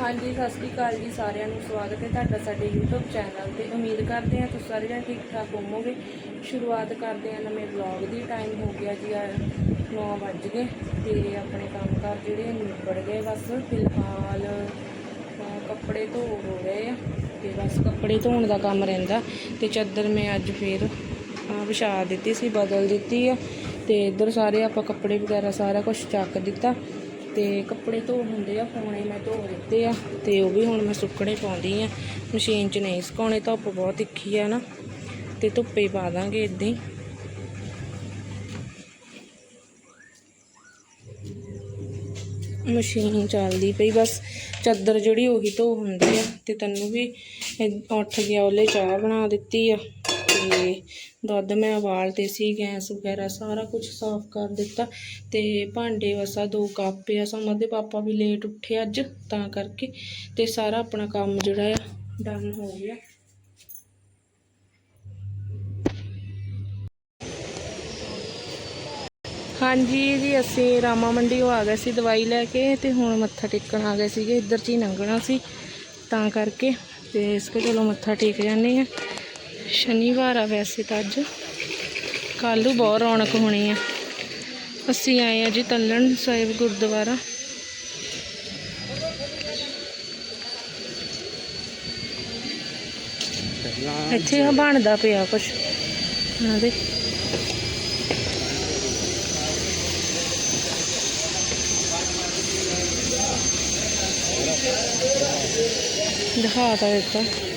ਹਾਂਜੀ, ਸਤਿ ਸ਼੍ਰੀ ਅਕਾਲ ਜੀ ਸਾਰਿਆਂ ਨੂੰ, ਸਵਾਗਤ ਹੈ ਤੁਹਾਡਾ ਸਾਡੇ YouTube ਚੈਨਲ ਤੇ। ਉਮੀਦ ਕਰਦੇ ਹਾਂ ਤੁਸੀਂ ਸਾਰੇ ਜਣੇ ਠੀਕ ਠਾਕ ਹੋਵੋਗੇ। ਸ਼ੁਰੂਆਤ ਕਰਦੇ ਹਾਂ ਨਵੇਂ ਵਲੌਗ ਦੀ ਟਾਈਮ ਹੋ ਗਿਆ ਜੀ 9 ਵੱਜ ਗਏ ਤੇ ਆਪਣੇ ਕੰਮਕਾਰ ਜਿਹੜੇ ਨਿਬੜ ਗਏ ਬਸ। ਫਿਲਹਾਲ ਕੱਪੜੇ ਧੋ ਹੋ ਗਏ ਆ ਤੇ ਬਸ ਕੱਪੜੇ ਧੋਣ ਦਾ ਕੰਮ ਰਹਿੰਦਾ ਤੇ ਚਾਦਰ ਮੈਂ ਅੱਜ ਫੇਰ ਵਿਛਾ ਦਿੱਤੀ ਸੀ, ਬਦਲ ਦਿੱਤੀ ਆ ਤੇ ਇੱਧਰ ਸਾਰੇ ਆਪਾਂ ਕੱਪੜੇ ਵਗੈਰਾ ਸਾਰਾ ਕੁਝ ਚੱਕ ਦਿੱਤਾ। ਤੇ ਕੱਪੜੇ ਧੋ ਹੁੰਦੇ ਆ ਪਾਉਣੇ ਮੈਂ ਧੋ ਦਿੱਤੇ ਆ ਤੇ ਉਹ ਵੀ ਹੁਣ ਮੈਂ ਸੁੱਕਣੇ ਪਾਉਂਦੀ ਆ। ਮਸ਼ੀਨ 'ਚ ਨਹੀਂ ਸੁਕਾਉਣੇ, ਧੁੱਪ ਬਹੁਤ ਤਿੱਖੀ ਆ ਨਾ, ਤੇ ਧੁੱਪੇ ਹੀ ਪਾ ਦਾਂਗੇ ਇਦਾਂ ਹੀ। ਮਸ਼ੀਨ ਚੱਲਦੀ ਪਈ, ਬਸ ਚਾਦਰ ਜਿਹੜੀ ਉਹੀ ਧੋ ਹੁੰਦੀ ਆ, ਤੇ ਤੈਨੂੰ ਵੀ ਇਹ ਉੱਠ ਗਿਆ, ਉਹਲੇ ਚਾਹ ਬਣਾ ਦਿੱਤੀ ਆ। ਤੇ ਦੁੱਧ ਮੈਂ ਉਬਾਲਤੇ ਸੀ, ਗੈਸ ਵਗੈਰਾ ਸਾਰਾ ਕੁਝ ਸਾਫ਼ ਕਰ ਦਿੱਤਾ ਤੇ ਭਾਂਡੇ ਵਸਾ ਦੋ ਕੱਪ ਆ ਸਮਰ ਦੇ ਪਾਪਾ ਵੀ ਲੇਟ ਉੱਠੇ ਅੱਜ, ਤਾਂ ਕਰਕੇ ਤੇ ਸਾਰਾ ਆਪਣਾ ਕੰਮ ਜਿਹੜਾ ਆ ਡਨ ਹੋ ਗਿਆ। ਹਾਂਜੀ ਜੀ, ਅਸੀਂ ਰਾਮਾ ਮੰਡੀੋਂ ਆ ਗਏ ਸੀ ਦਵਾਈ ਲੈ ਕੇ ਤੇ ਹੁਣ ਮੱਥਾ ਟੇਕਣ ਆ ਗਏ ਸੀਗੇ, ਇੱਧਰ ਚ ਹੀ ਲੰਘਣਾ ਸੀ, ਤਾਂ ਕਰਕੇ ਤੇ ਇਸ ਕੇ ਚਲੋ ਮੱਥਾ ਟੇਕ ਜਾਂਦੇ ਆ ਸ਼ਨੀਵਾਰ ਆ ਵੈਸੇ ਤਾਂ ਅੱਜ। ਕੱਲ੍ਹ ਨੂੰ ਬਹੁਤ ਰੌਣਕ ਹੋਣੀ ਆ। ਅਸੀਂ ਆਏ ਆ ਜੀ ਤੱਲਣ ਸਾਹਿਬ ਗੁਰਦੁਆਰਾ। ਇੱਥੇ ਆ, ਬਣਦਾ ਪਿਆ ਕੁਛ। ਹਾਂ ਦੇ ਦਿਖਾ ਤਾ ਦਿੱਤਾ।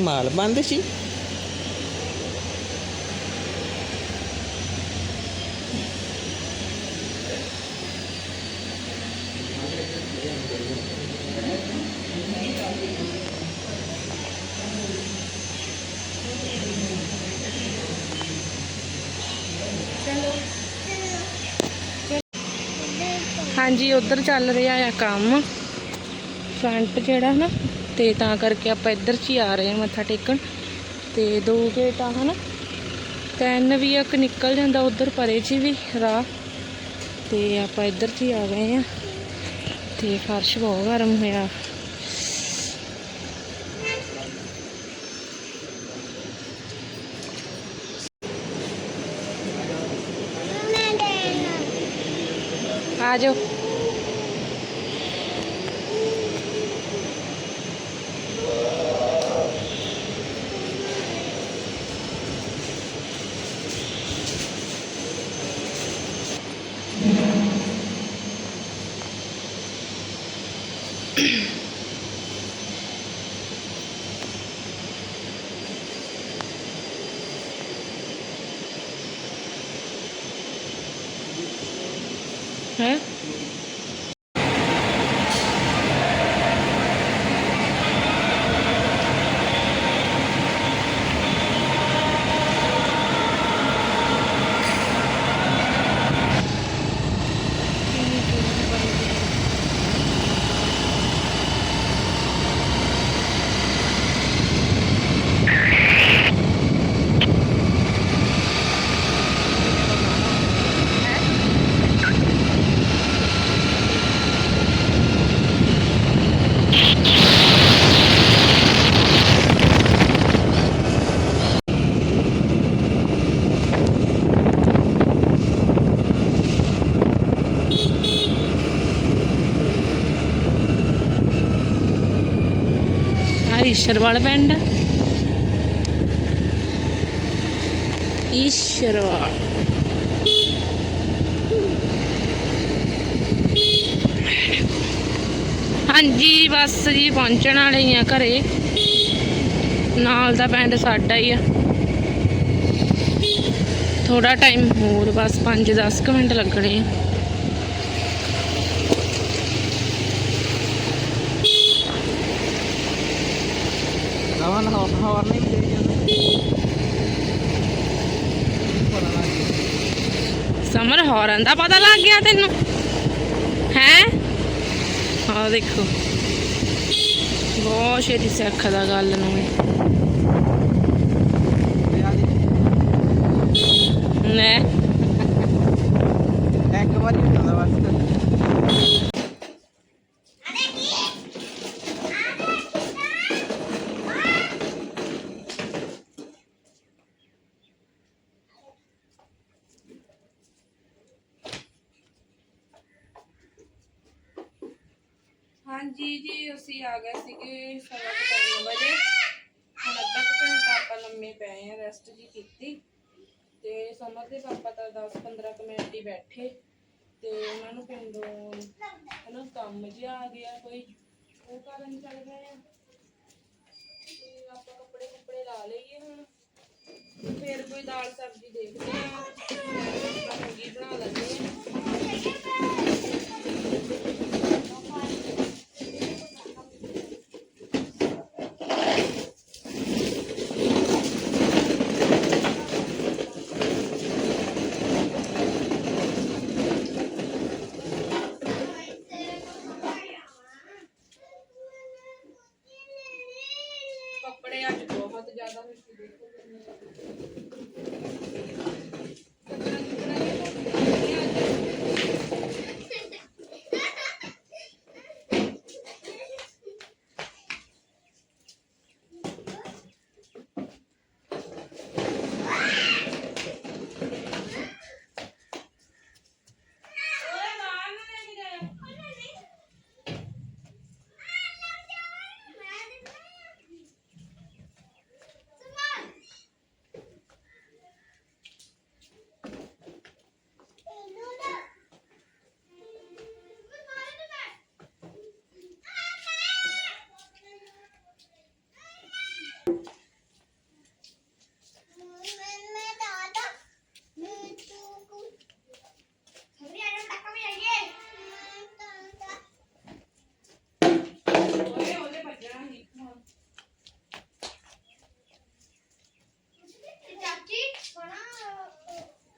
ਮਾਲ ਬੰਦ ਸੀ। ਹਾਂਜੀ ਉਧਰ ਚੱਲ ਰਿਹਾ ਆ ਕੰਮ। ਫਰੰਟ ਜਿਹੜਾ ਨਾ ਤੇ ਤਾਂ ਕਰਕੇ ਆਪਾਂ ਇੱਧਰ 'ਚ ਹੀ ਆ ਰਹੇ ਹਾਂ ਮੱਥਾ ਟੇਕਣ। ਤੇ ਦੋ ਗੇਟ ਆ, ਹਨਾ? ਤਿੰਨ ਵੀ ਇੱਕ ਨਿਕਲ ਜਾਂਦਾ ਉਧਰ ਪਰੇ 'ਚ ਵੀ ਰਾਹ। ਤੇ ਆਪਾਂ ਇੱਧਰ 'ਚ ਹੀ ਆ ਗਏ ਆ ਤੇ ਫਰਸ਼ ਬਹੁਤ ਗਰਮ ਹੋਇਆ। ਆ ਜਾਓ। ਆ ਪਿੰਡ। ਈਸ਼ਰਵਾਲ। ਹਾਂਜੀ, ਬਸ ਜੀ ਪਹੁੰਚਣ ਵਾਲੇ ਆ ਘਰੇ। ਨਾਲ ਦਾ ਪਿੰਡ ਸਾਡਾ ਹੀ ਆ। ਥੋੜਾ ਟਾਈਮ ਹੋਰ, ਬਸ 5-10 ਮਿੰਟ ਲੱਗਣੇ ਆ। ਨਵਾਂ ਨਵਾਂ ਹਵਾਰ ਦੇ ਜਾਂਦਾ ਸਮਰ ਹਾਰਨ ਦਾ ਪਤਾ ਲੱਗ ਗਿਆ ਤੈਨੂੰ? ਹੈ? ਆਹ ਦੇਖੋ। ਬਹੁਤ ਛੇਤੀ ਸਿੱਖਦਾ ਗੱਲ ਨੂੰ ਇਹ। ਤੇ ਆ ਜੀ ਨੇ ਇੱਕ ਵਾਰੀ ਹੁੰਦਾ ਬਸ ਹਾਂਜੀ ਜੀ, ਅਸੀਂ ਆ ਗਏ ਸੀਗੇ ਸਵਾ ਤਿੰਨ ਵਜੇ। ਹੁਣ ਅੱਧਾ ਕੁ ਘੰਟਾ ਆਪਾਂ ਲੰਮੇ ਪਏ ਆ ਰੈਸਟ ਜੀ ਕੀਤੀ। ਤੇ ਸਮਰ ਦੇ ਪਾਪਾ ਤਾਂ 10 15 ਕੁ ਮਿੰਟ ਹੀ ਬੈਠੇ। ਤੇ ਉਹਨਾਂ ਨੂੰ ਪਿੰਡੋਂ ਹਨਾ ਕੰਮ ਜਿਹਾ ਆ ਗਿਆ, ਕੋਈ ਉਹ ਕਾਰਨ ਚੱਲ ਗਏ ਆ। ਤੇ ਆਪਾਂ ਕੱਪੜੇ ਕੁੱਪੜੇ ਲਾ ਲਈਏ ਹੁਣ। ਫਿਰ ਕੋਈ ਦਾਲ ਸਬਜ਼ੀ ਦੇਖਦੇ ਆ। ਸਬਜ਼ੀ ਬਣਾ ਲੈਂਦੇ ਆ ਕੱਪੜੇ ਅੱਜ ਬਹੁਤ ਜ਼ਿਆਦਾ ਮਿੱਟੀ ਦੇਖੋ ਕਿੰਨੇ ਕੱਪੜਾ ਕੁਪੜਾ ਨਹੀਂ ਧੋਤੇ ਅੱਜ ਓਏ ਮਾਰ ਨਾ ਲੈ ਕੇ ਗਏ ਓਏ ਉਹਦੇ ਭੱਜਣਾ ਨਹੀਂ ਹਾਂ ਚਾਚੀ ਬਣਾ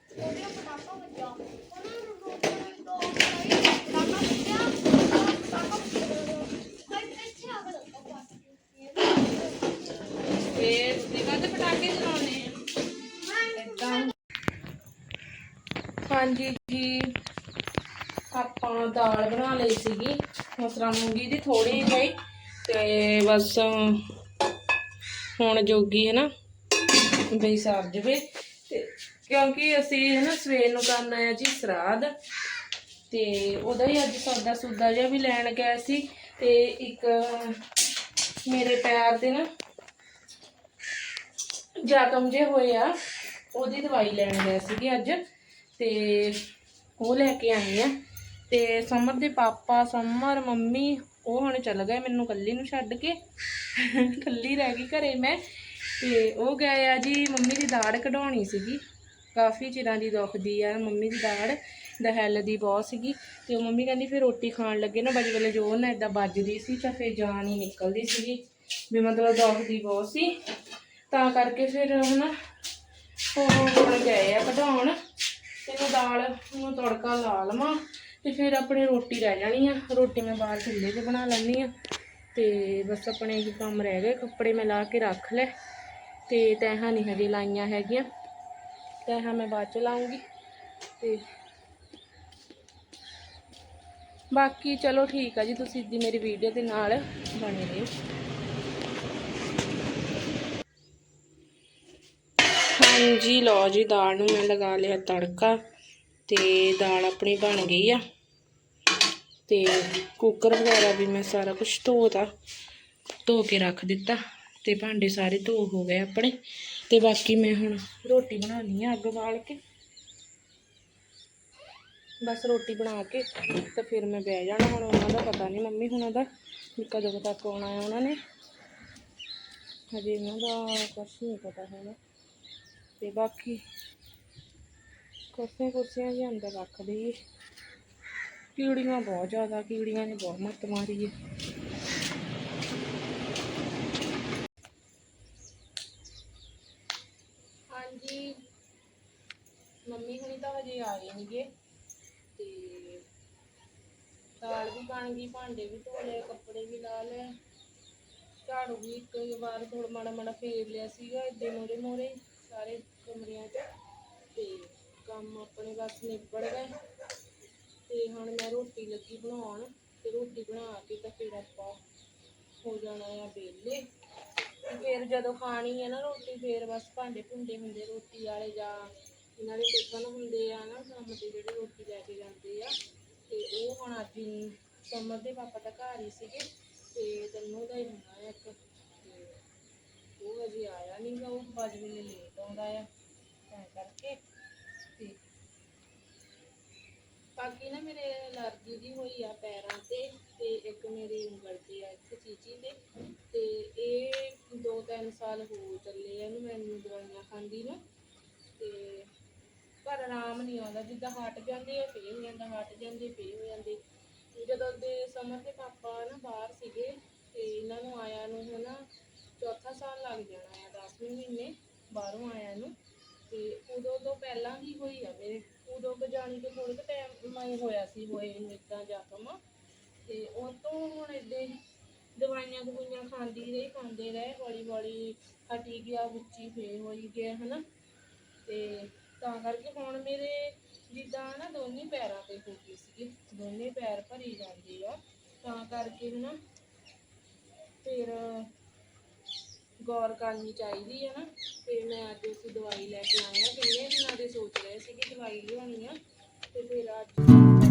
ਉਹਦੇ ਪਟਾਕਾ ਵੱਜਾ ਉਹਨਾਂ ਨੂੰ ਰੋਕਣ ਤੋਂ ਸਹੀ ਪਟਾਕਾ ਵੱਜਾ ਪਟਾਕਾ ਕੋਈ ਇੱਥੇ ਆ ਗਿਆ ਫੇਰ ਤੁਸੀਂ ਕਾਹਦੇ ਪਟਾਕੇ ਚਲਾਉਣੇ ਆ ਏਦਾਂ ਹਾਂਜੀ ਜੀ। ਆਪਾਂ ਦਾਲ ਬਣਾ ਲਈ ਸੀਗੀ, ਮਸਰਾ ਮੂੰਗੀ ਦੀ ਥੋੜੀ ਜਿਹੀ, ਤੇ ਬਸ ਹੁਣ ਜੋਗੀ ਹੈ ਨਾ, ਬਈ ਸਰ ਜਵੇ। ਤੇ ਕਿਉਂਕਿ ਅਸੀਂ ਹੈ ਨਾ ਸਵੇਰ ਨੂੰ ਕਰਨਾ ਹੈ ਜੀ ਸਰਾਧ, ਤੇ ਉਹਦਾ ਹੀ ਅੱਜ ਸੌਦਾ ਸੁਦਾ ਜਿਹਾ ਵੀ ਲੈਣ ਗਏ ਸੀ, ਤੇ ਇੱਕ ਮੇਰੇ ਪੈਰ ਤੇ ਨਾ ਜ਼ਖਮ ਜੇ ਹੋਏ ਆ, ਉਹਦੀ ਦਵਾਈ ਲੈਣ ਗਏ ਸੀਗੇ ਅੱਜ। ਤੇ ਉਹ ਲੈ ਕੇ ਆਈ ਆ। ਤੇ ਸਮਰ ਦੇ ਪਾਪਾ, ਸਮਰ, ਮੰਮੀ, ਉਹ ਹੁਣ ਚੱਲ ਗਏ ਮੈਨੂੰ ਕੱਲੀ ਨੂੰ ਛੱਡ ਕੇ। ਕੱਲੀ ਰਹਿ ਗਈ ਘਰੇ ਮੈਂ। ਤੇ ਉਹ ਗਏ ਆ ਜੀ ਮੰਮੀ ਦੀ ਦਾੜ ਕਢਾਉਣੀ ਸੀਗੀ। ਕਾਫੀ ਚਿਰਾਂ ਦੀ ਦੁਖਦੀ ਆ ਮੰਮੀ ਦੀ ਦਾੜ ਦਹਿਲ ਦੀ ਬਹੁਤ ਸੀਗੀ। ਤੇ ਉਹ ਮੰਮੀ ਕਹਿੰਦੀ ਫਿਰ ਰੋਟੀ ਖਾਣ ਲੱਗੇ ਨਾ, ਬਜੇ ਵੇਲੇ ਜੋ ਨਾ ਇਦਾਂ ਵੱਜਦੀ ਸੀ ਤਾਂ ਫਿਰ ਜਾਨ ਹੀ ਨਿਕਲਦੀ ਸੀਗੀ। ਵੀ ਮਤਲਬ ਦੁਖਦੀ ਬਹੁਤ ਸੀ। ਤਾਂ ਕਰਕੇ ਫਿਰ ਹਨਾ ਉਹ ਹੁਣ ਗਏ ਆ ਕਢਾਉਣ। ਦਾਲ ਨੂੰ ਤੜਕਾ ਲਾ ਲਵਾਂ ਤੇ ਫਿਰ ਆਪਣੀ ਰੋਟੀ ਰਹਿ ਜਾਣੀ ਆ। ਰੋਟੀ ਮੈਂ ਬਾਹਰ ਚੁੱਲ੍ਹੇ ਚ ਬਣਾ ਲੈਣੀ ਆ। ਤੇ ਬਸ ਆਪਣੇ ਇਹ ਕੰਮ ਰਹਿ ਗਏ, ਕੱਪੜੇ ਮੈਂ ਲਾ ਕੇ ਰੱਖ ਲੈ ਤੇ ਤੈਹਾਂ ਨਹੀਂ ਹਜੇ ਲਾਈਆਂ ਹੈਗੀਆਂ। ਤੈਹਾਂ ਮੈਂ ਬਾਅਦ ਚ ਲਾਉਂਗੀ ਤੇ ਬਾਕੀ ਚਲੋ ਠੀਕ ਆ ਜੀ, ਤੁਸੀਂ ਦੀ ਮੇਰੀ ਵੀਡੀਓ ਦੇ ਨਾਲ ਬਣੇ ਰਹੋ। ਹਾਂਜੀ, ਲਓ ਜੀ, ਦਾਲ ਨੂੰ ਮੈਂ ਲਗਾ ਲਿਆ ਤੜਕਾ। ਤੇ ਦਾਲ ਆਪਣੀ ਬਣ ਗਈ ਆ। ਤੇ ਕੁੱਕਰ ਵਗੈਰਾ ਵੀ ਮੈਂ ਸਾਰਾ ਕੁਝ ਧੋਤਾ, ਧੋ ਕੇ ਰੱਖ ਦਿੱਤਾ ਤੇ ਭਾਂਡੇ ਸਾਰੇ ਧੋ ਹੋ ਗਏ ਆਪਣੇ। ਤੇ ਬਾਕੀ ਮੈਂ ਹੁਣ ਰੋਟੀ ਬਣਾਉਣੀ ਆ ਅੱਗ ਬਾਲ ਕੇ। ਬਸ ਰੋਟੀ ਬਣਾ ਕੇ ਤੇ ਫਿਰ ਮੈਂ ਬਹਿ ਜਾਣਾ ਹੁਣ ਉਹਨਾਂ ਦਾ, ਪਤਾ ਨਹੀਂ ਮੰਮੀ ਹੁਣਾਂ ਦਾ ਕਦੋਂ ਤੱਕ ਆਉਣਾ ਹੈ ਉਹਨਾਂ ਨੇ। ਹਜੇ ਉਹਨਾਂ ਦਾ ਕੁਛ ਨਹੀਂ ਪਤਾ ਹੈਗਾ ਤੇ ਬਾਕੀ ਕੁਰਸੀਆਂ ਕੁਰਸੀਆਂ ਜੀ ਅੰਦਰ ਰੱਖ ਦਈਏ। ਕੀੜੀਆਂ ਬਹੁਤ ਜ਼ਿਆਦਾ, ਕੀੜੀਆਂ ਨੇ ਬਹੁਤ ਮੱਤ ਮਾਰੀ ਹੈ ਹਾਂਜੀ। ਮੰਮੀ ਹੁਣੀ ਤਾਂ ਹਜੇ ਆਏ ਨਹੀਂਗੇ ਤੇ ਦਾਲ ਵੀ ਬਣ ਗਈ, ਭਾਂਡੇ ਵੀ ਧੋ ਲਏ, ਕੱਪੜੇ ਵੀ ਲਾ ਲਏ। ਝਾੜੂ ਵੀ ਇੱਕ ਵਾਰ ਥੋੜਾ ਮਾੜਾ ਮਾੜਾ ਫੇਰ ਲਿਆ ਸੀਗਾ ਇੱਦੇ ਮੋਰੇ ਮੋਰੇ ਸਾਰੇ ਕਮਰਿਆਂ 'ਚ। ਤੇ ਕੰਮ ਆਪਣੇ ਬਸ ਨਿਬੜ ਗਏ। ਤੇ ਹੁਣ ਮੈਂ ਰੋਟੀ ਲੱਗੀ ਬਣਾਉਣ, ਤੇ ਰੋਟੀ ਬਣਾ ਕੇ ਤਾਂ ਫਿਰ ਆਪਾਂ ਹੋ ਜਾਣਾ ਆ ਵਿਹਲੇ। ਫਿਰ ਜਦੋਂ ਖਾਣੀ ਹੈ ਨਾ ਰੋਟੀ, ਫਿਰ ਬਸ ਭਾਂਡੇ ਭੁੰਡੇ ਹੁੰਦੇ, ਰੋਟੀ ਵਾਲੇ ਜਾਂ ਇਹਨਾਂ ਦੇ ਟਿਫਨ ਹੁੰਦੇ ਆ ਨਾ ਕੰਮ ਤੇ ਜਿਹੜੇ ਰੋਟੀ ਲੈ ਕੇ ਜਾਂਦੇ ਆ। ਤੇ ਉਹ ਹੁਣ ਅੱਜ ਸਮਰ ਦੇ ਪਾਪਾ ਤਾਂ ਘਰ ਹੀ ਸੀਗੇ, ਤੇ ਤੈਨੂੰ ਦਾ ਹੀ ਹੁੰਦਾ ਆ ਇੱਕ। ਉਹ ਅਜੇ ਆਇਆ ਨਹੀਂ ਗਾ, ਉਹ ਬਾਜ ਵੇਲੇ ਲੇਟ ਆਉਂਦਾ ਆ। ਤਾਂ ਕਰਕੇ ਤੇ ਬਾਕੀ ਨਾ ਮੇਰੇ ਅਲਰਜੀ ਦੀ ਹੋਈ ਆ ਪੈਰਾਂ ਤੇ ਤੇ ਇੱਕ ਮੇਰੀ ਉਂਗਲ ਤੇ ਆ ਇੱਕ ਚੀਚੀ ਤੇ ਤੇ ਇਹ ਦੋ ਤਿੰਨ ਸਾਲ ਹੋ ਚੱਲੇ ਆ ਇਹਨੂੰ ਮੈਨੂੰ ਦਵਾਈਆਂ ਖਾਂਦੀ ਨੂੰ ਤੇ ਪਰ ਆਰਾਮ ਨਹੀਂ ਆਉਂਦਾ, ਜਿੱਦਾਂ ਹਟ ਜਾਂਦੇ ਆ, ਫੇਰ ਹੋ ਜਾਂਦਾ, ਹਟ ਜਾਂਦੇ, ਫੇਰ ਹੋ ਜਾਂਦੇ। ਜਦੋਂ ਦੇ ਸਮਰ ਦੇ ਪਾਪਾ ਨਾ ਬਾਹਰ ਸੀਗੇ ਤੇ ਇਹਨਾਂ ਨੂੰ ਆਇਆ ਨੂੰ ਹਨਾ ਚੌਥਾ ਸਾਲ ਲੱਗ ਜਾਣਾ ਆ 10ਵੇਂ ਮਹੀਨੇ ਬਾਹਰੋਂ ਆਇਆ ਨੂੰ ਤੇ ਉਦੋਂ ਤੋਂ ਪਹਿਲਾਂ ਦੀ ਹੋਈ ਆ ਮੇਰੇ ਉਦੋਂ ਕੁ ਜਾਣੀ ਕਿ ਥੋੜੇ ਕੁ ਟਾਈਮ ਮੈਂ ਹੋਇਆ ਸੀ, ਹੋਏ ਨੂੰ ਇਦਾਂ ਜ਼ਖਮ ਤੇ ਉਹ ਤੋਂ ਹੁਣ ਏਦਾਂ ਦਵਾਈਆਂ ਦਵਾਈਆਂ ਖਾਂਦੀ ਰਹੀ, ਖਾਂਦੇ ਰਹੇ, ਹੌਲੀ ਹੌਲੀ ਹਟੀ ਗਿਆ ਉੱਚੀ ਫੇ ਹੋਈ ਗਿਆ, ਹਨਾ। ਤੇ ਤਾਂ ਕਰਕੇ ਹੁਣ ਮੇਰੇ ਜਿੱਦਾਂ ਨਾ ਦੋਨੇ ਪੈਰਾਂ ਤੇ ਹੋ ਗਈ ਸੀ ਦੋਨੇ ਪੈਰ ਭਰੀ ਜਾਂਦੇ ਆ। ਤਾਂ ਕਰਕੇ ਹਨਾ, ਫਿਰ ਗੌਰ ਕਰਨੀ ਚਾਹੀਦੀ ਹੈ ਨਾ। ਤੇ ਮੈਂ ਅੱਜ ਅਸੀਂ ਦਵਾਈ ਲੈ ਕੇ ਆਏ ਆ ਕਿੰਨੇ ਦਿਨਾਂ ਦੇ ਸੋਚ ਰਹੇ ਸੀ ਕਿ ਦਵਾਈ ਲਿਆਉਣੀ ਆ। ਤੇ ਫਿਰ ਅੱਜ